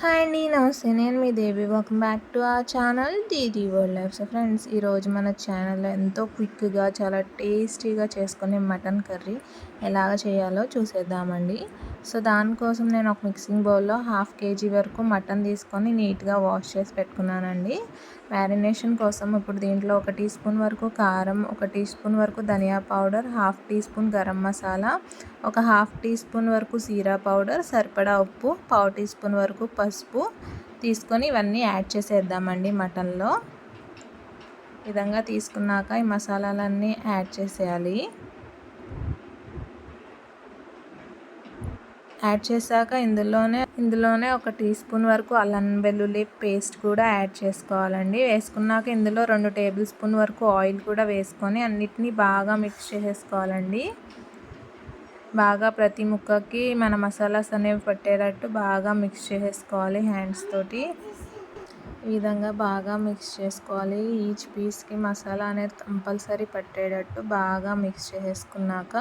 Hi అండి నమస్తే నేను మీ దేవి వెల్కమ్ బ్యాక్ టు ఆ channel DD world life so friends ఈరోజు మన ఛానల్లో ఎంతో క్విక్గా చాలా టేస్టీగా చేసుకునే మటన్ కర్రీ ఎలాగ చేయాలో చూసేద్దామండి. సో దానికోసం నేను ఒక మిక్సింగ్ బౌల్లో హాఫ్ కేజీ వరకు మటన్ తీసుకొని నీట్గా వాష్ చేసి పెట్టుకున్నానండి. మ్యారినేషన్ కోసం ఇప్పుడు దీంట్లో ఒక టీ స్పూన్ వరకు కారం ఒక టీ స్పూన్ వరకు ధనియా powder half teaspoon garam masala ఒక హాఫ్ టీ స్పూన్ వరకు సీరా పౌడర్ సరిపడా ఉప్పు పావు టీ స్పూన్ వరకు పసుపు తీసుకొని ఇవన్నీ యాడ్ చేసేద్దామండి మటన్లో. విధంగా తీసుకున్నాక ఈ మసాలాలన్నీ యాడ్ చేసేయాలి. యాడ్ చేశాక ఇందులోనే ఇందులోనే ఒక టీ స్పూన్ వరకు అల్లం వెల్లుల్లి పేస్ట్ కూడా యాడ్ చేసుకోవాలండి. వేసుకున్నాక ఇందులో రెండు టేబుల్ స్పూన్ వరకు ఆయిల్ కూడా వేసుకొని అన్నిటినీ బాగా మిక్స్ చేసేసుకోవాలండి. బాగా ప్రతి ముక్కకి మన మసాలాస్ అనేవి పట్టేటట్టు బాగా మిక్స్ చేసేసుకోవాలి హ్యాండ్స్ తోటి. ఈ విధంగా బాగా మిక్స్ చేసుకోవాలి. ఈచ్ పీస్కి మసాలా అనేది కంపల్సరీ పట్టేటట్టు బాగా మిక్స్ చేసుకున్నాక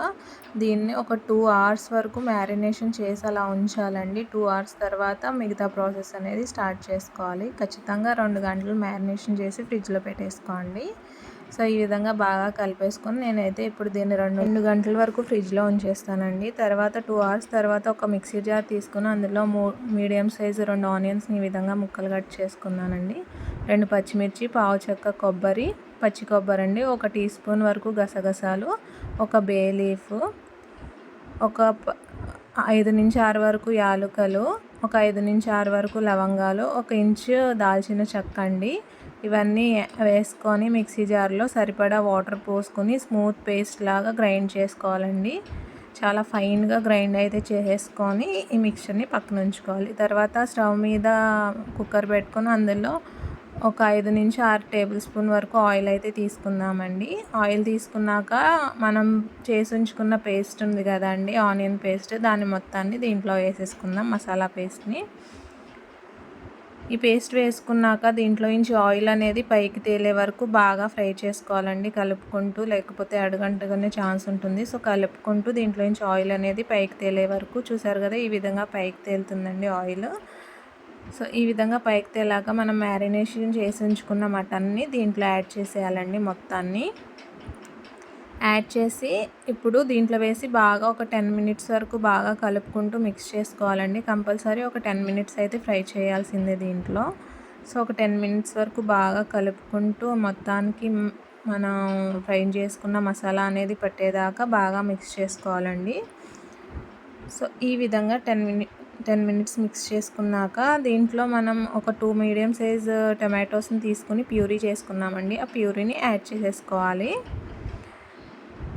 దీన్ని ఒక టూ అవర్స్ వరకు మ్యారినేషన్ చేసి అలా ఉంచాలండి. టూ అవర్స్ తర్వాత మిగతా ప్రాసెస్ అనేది స్టార్ట్ చేసుకోవాలి. ఖచ్చితంగా రెండు గంటలు మ్యారినేషన్ చేసి ఫ్రిడ్జ్లో పెట్టేసుకోండి. సో ఈ విధంగా బాగా కలిపేసుకొని నేనైతే ఇప్పుడు దీన్ని రెండు రెండు గంటల వరకు ఫ్రిడ్జ్లో ఉంచేస్తానండి. తర్వాత టూ అవర్స్ తర్వాత ఒక మిక్సీ జార్ తీసుకుని అందులో మూ మీడియం సైజు రెండు ఆనియన్స్ని ఈ విధంగా ముక్కలు కట్ చేసుకున్నానండి. రెండు పచ్చిమిర్చి పావు చెక్క కొబ్బరి పచ్చి కొబ్బరి అండి ఒక టీ స్పూన్ వరకు గసగసాలు ఒక బే లీఫ్ ఒక ఐదు నుంచి ఆరు వరకు యాలుకలు ఒక ఐదు నుంచి ఆరు వరకు లవంగాలు ఒక ఇంచు దాల్చిన చెక్క అండి. ఇవన్నీ వేసుకొని మిక్సీ జార్లో సరిపడా వాటర్ పోసుకొని స్మూత్ పేస్ట్ లాగా గ్రైండ్ చేసుకోవాలండి. చాలా ఫైన్గా గ్రైండ్ అయితే చేసేసుకొని ఈ మిక్చర్ని పక్కన ఉంచుకోవాలి. తర్వాత స్టవ్ మీద కుక్కర్ పెట్టుకొని అందులో ఒక ఐదు నుంచి ఆరు టేబుల్ స్పూన్ వరకు ఆయిల్ అయితే తీసుకుందామండి. ఆయిల్ తీసుకున్నాక మనం చేసి ఉంచుకున్న పేస్ట్ ఉంది కదండి ఆనియన్ పేస్ట్. దాన్ని మొత్తాన్ని దీంట్లో వేసేసుకుందాం మసాలా పేస్ట్ని. ఈ పేస్ట్ వేసుకున్నాక దీంట్లో నుంచి ఆయిల్ అనేది పైకి తేలే వరకు బాగా ఫ్రై చేసుకోవాలండి. కలుపుకుంటూ లేకపోతే అడుగంటగానే ఛాన్స్ ఉంటుంది. సో కలుపుకుంటూ దీంట్లో నుంచి ఆయిల్ అనేది పైకి తేలే వరకు చూసారు కదా ఈ విధంగా పైకి తేలుతుందండి ఆయిల్. సో ఈ విధంగా పైకి తేలాక మనం మ్యారినేషన్ చేసి ఉంచుకున్న మటన్ని దీంట్లో యాడ్ చేసేయాలండి మొత్తాన్ని. యాడ్ చేసి ఇప్పుడు దీంట్లో వేసి బాగా ఒక టెన్ మినిట్స్ వరకు బాగా కలుపుకుంటూ మిక్స్ చేసుకోవాలండి. కంపల్సరీ ఒక టెన్ మినిట్స్ అయితే ఫ్రై చేయాల్సిందే దీంట్లో. సో ఒక టెన్ మినిట్స్ వరకు బాగా కలుపుకుంటూ మొత్తానికి మనం ఫ్రై చేసుకున్న మసాలా అనేది పట్టేదాకా బాగా మిక్స్ చేసుకోవాలండి. సో ఈ విధంగా ten minute ten minutes mix చేసుకున్నాక దీంట్లో మనం ఒక టూ మీడియం సైజ్ టమాటోస్ని తీసుకుని ప్యూరీ చేసుకున్నామండి. ఆ ప్యూరీని యాడ్ చేసేసుకోవాలి.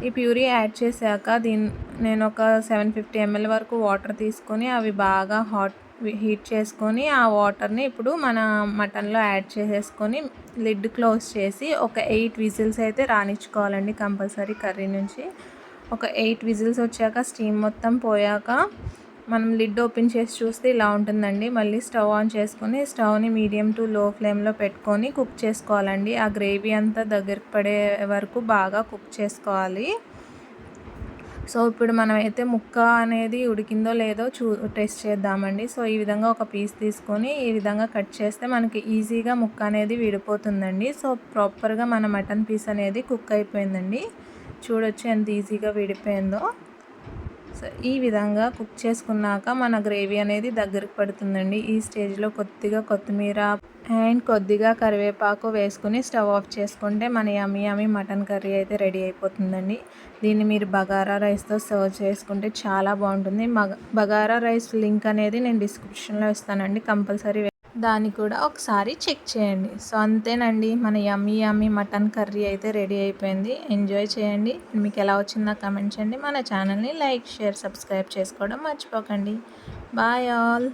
ఈ ప్యూరీ యాడ్ చేశాక దీని నేను ఒక సెవెన్ ఫిఫ్టీ ఎంఎల్ వరకు వాటర్ తీసుకొని అవి బాగా హాట్ హీట్ చేసుకొని ఆ వాటర్ని ఇప్పుడు మన మటన్లో యాడ్ చేసేసుకొని లిడ్ క్లోజ్ చేసి ఒక ఎయిట్ విజిల్స్ అయితే రాణించుకోవాలండి కంపల్సరీ కర్రీ నుంచి. ఒక ఎయిట్ విజిల్స్ వచ్చాక స్టీమ్ మొత్తం పోయాక మనం లిడ్ ఓపెన్ చేసి చూస్తే ఇలా ఉంటుందండి. మళ్ళీ స్టవ్ ఆన్ చేసుకుని స్టవ్ని మీడియం టు లో ఫ్లేమ్లో పెట్టుకొని కుక్ చేసుకోవాలండి. ఆ గ్రేవీ అంతా దగ్గరికి పడే వరకు బాగా కుక్ చేసుకోవాలి. సో ఇప్పుడు మనం అయితే ముక్క అనేది ఉడికిందో లేదో చూ టెస్ట్ చేద్దామండి. సో ఈ విధంగా ఒక పీస్ తీసుకొని ఈ విధంగా కట్ చేస్తే మనకి ఈజీగా ముక్క అనేది విడిపోతుందండి. సో ప్రాపర్గా మన మటన్ పీస్ అనేది కుక్ అయిపోయిందండి. చూడొచ్చు ఎంత ఈజీగా విడిపోయిందో. సో ఈ విధంగా కుక్ చేసుకున్నాక మన గ్రేవీ అనేది దగ్గరికి పడుతుందండి. ఈ స్టేజ్లో కొద్దిగా కొత్తిమీర అండ్ కొద్దిగా కరివేపాకు వేసుకుని స్టవ్ ఆఫ్ చేసుకుంటే మన యమ్మీ యమ్మీ మటన్ కర్రీ అయితే రెడీ అయిపోతుందండి. దీన్ని మీరు బగారా రైస్తో సర్వ్ చేసుకుంటే చాలా బాగుంటుంది. బగారా రైస్ లింక్ అనేది నేను డిస్క్రిప్షన్లో ఇస్తానండి. కంపల్సరీ దాన్ని కూడా ఒకసారి చెక్ చేయండి. సో అంతేనండి. మన యమ్మీ యమ్మీ మటన్ కర్రీ అయితే రెడీ అయిపోయింది. ఎంజాయ్ చేయండి. మీకు ఎలా వచ్చిందో కమెంట్ చేయండి. మన ఛానల్ని లైక్ షేర్ సబ్స్క్రైబ్ చేసుకోవడం మర్చిపోకండి. Bye all.